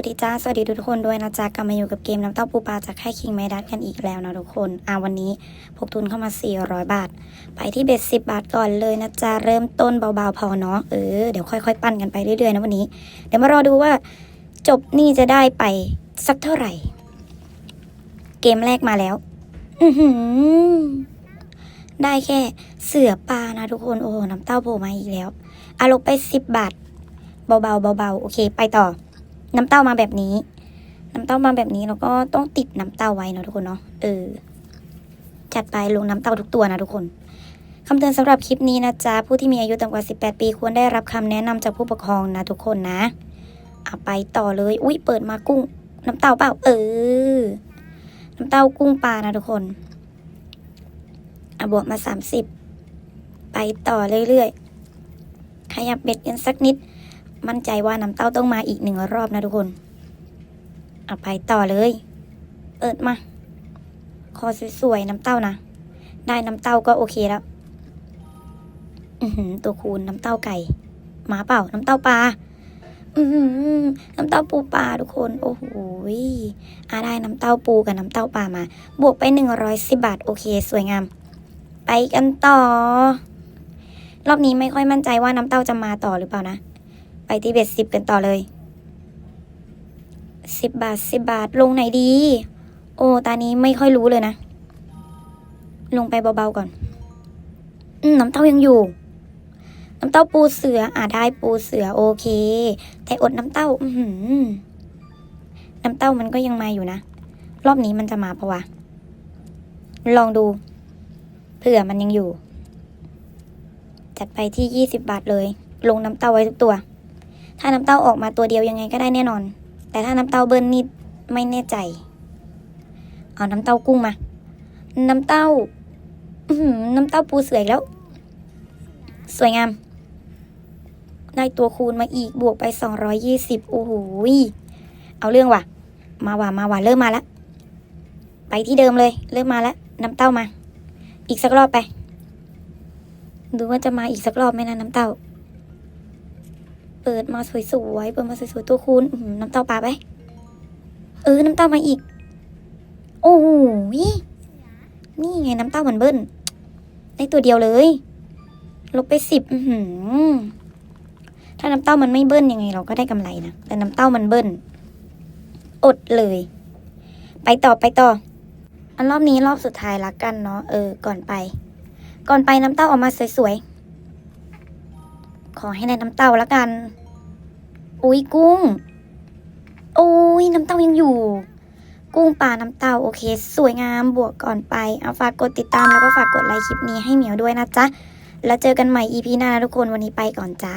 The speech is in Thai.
วัสดีจ้า สวัสดีทุกคนด้วยนะจ๊ะกลับมาอยู่กับเกมน้ำเต้าปูปลาจากค่ายคิงไมดัสกันอีกแล้วนะทุกคนอ่าวันนี้พกทุนเข้ามา 400 บาท ไปที่เบ็ด10 บาทก่อนเลยนะจ๊ะเริ่มต้นเบาๆพอเนาะเออเดี๋ยวค่อยๆ ปั้นกันไปเรื่อยๆนะวันนี้ เดี๋ยวมารอดูว่า จบนี่จะได้ไปสักเท่าไหร่ เกมแรกมาแล้ว อือหือได้แค่เสือปลานะทุกคนโอ้โหน้ำเต้าโผล่มาอีกแล้วอาลงไป 10 บาท เบาๆเบาๆโอเค ไปต่อ น้ำเต้ามาแบบนี้ น้ำเต้ามาแบบนี้เราก็ต้องติดน้ำเต้าไว้เนาะทุกคนเนาะเออจัดไปลงน้ำเต้าทุกตัวนะทุกคนคำเตือนสำหรับคลิปนี้นะจ๊ะผู้ที่มีอายุต่ำกว่า 18 ปีควรได้รับคำแนะนำจากผู้ปกครองนะทุกคนนะเอาไปต่อเลยอุ้ยเปิดมากุ้ง น้ำเต้าเปล่าเออ น้ำเต้ากุ้งปลานะทุกคนอะบวกมา 30 ไปต่อเรื่อยๆขยับเบ็ดกันสักนิด มั่นใจว่าน้ำเต้าต้องมาอีกหนึ่งรอบนะทุกคนเอาไปต่อเลยเปิดมา คอสวยๆน้ำเต้านะ ได้น้ำเต้าก็โอเคแล้ว อือหือ ตัวคูณน้ำเต้าไก่หมาเปล่า น้ำเต้าปลา อือหือ น้ำเต้าปูปลาทุกคน โอ้โหยอาได้น้ำเต้าปูกับน้ำเต้าปลามา บวกไปหนึ่งร้อยสิบบาท โอเค สวยงาม ไปกันต่อ รอบนี้ไม่ค่อยมั่นใจว่าน้ำเต้าจะมาต่อหรือเปล่านะ ไปที่เบ็ดสิบกันต่อเลยสิบบาทสิบบาทลงไหนดี โอ้ตานี้ไม่ค่อยรู้เลยนะ ลงไปเบาๆก่อน อืมน้ำเต้ายังอยู่ น้ำเต้าปูเสือ อ่าได้ปูเสือโอเค แต่อดน้ำเต้า อือหือน้ำเต้ามันก็ยังมาอยู่นะ รอบนี้มันจะมาปะวะ ลองดู เผื่อมันยังอยู่ จัดไปที่ยี่สิบบาทเลย ลงน้ำเต้าไว้ทุกตัว ถ้าน้ำเต้าออกมาตัวเดียวยังไงก็ได้แน่นอน แต่ถ้าน้ำเต้าเบิ้ลนี่ไม่แน่ใจ เอาน้ำเต้ากุ้งมา น้ำเต้าน้ำเต้าปูเสืออีกแล้ว สวยงาม ได้ตัวคูณมาอีกบวกไปสองร้อยยี่สิบโอ้โหยเอาเรื่องว่ะ มาว่ะมาว่ะเริ่มมาแล้วไปที่เดิมเลย เริ่มมาแล้วน้ำเต้ามา อีกสักรอบไป ดูว่าจะมาอีกสักรอบไหมนะน้ำเต้า ปิดมาสวยๆ เปิดมาสวยๆ ตัวคูณน้ำเต้าปลาไป เออ น้ำเต้ามาอีก โอ้โหยนี่ไงน้ำเต้าเหมือนเบิ้ลได้ตัวเดียวเลย ลบไปสิบถ้าน้ำเต้ามันไม่เบิ้ลยังไง เราก็ได้กำไรนะ แต่น้ำเต้ามันเบิ้ล อดเลย ไปต่อไปต่อ อันรอบนี้รอบสุดท้ายละกันเนาะ เออ ก่อนไป ก่อนไปน้ำเต้าออกมาสวยๆขอให้ได้น้ำเต้าละกัน อุ้ยกุ้ง โอ้ยน้ำเต้ายังอยู่ กุ้งปลาน้ำเต้าโอเค สวยงามบวกก่อนไป เอาฝากกดติดตามแล้วก็ฝากกดไลค์คลิปนี้ให้เหมียวด้วยนะจ๊ะ แล้วเจอกันใหม่ EP หน้านะทุกคนวันนี้ไปก่อนจ้า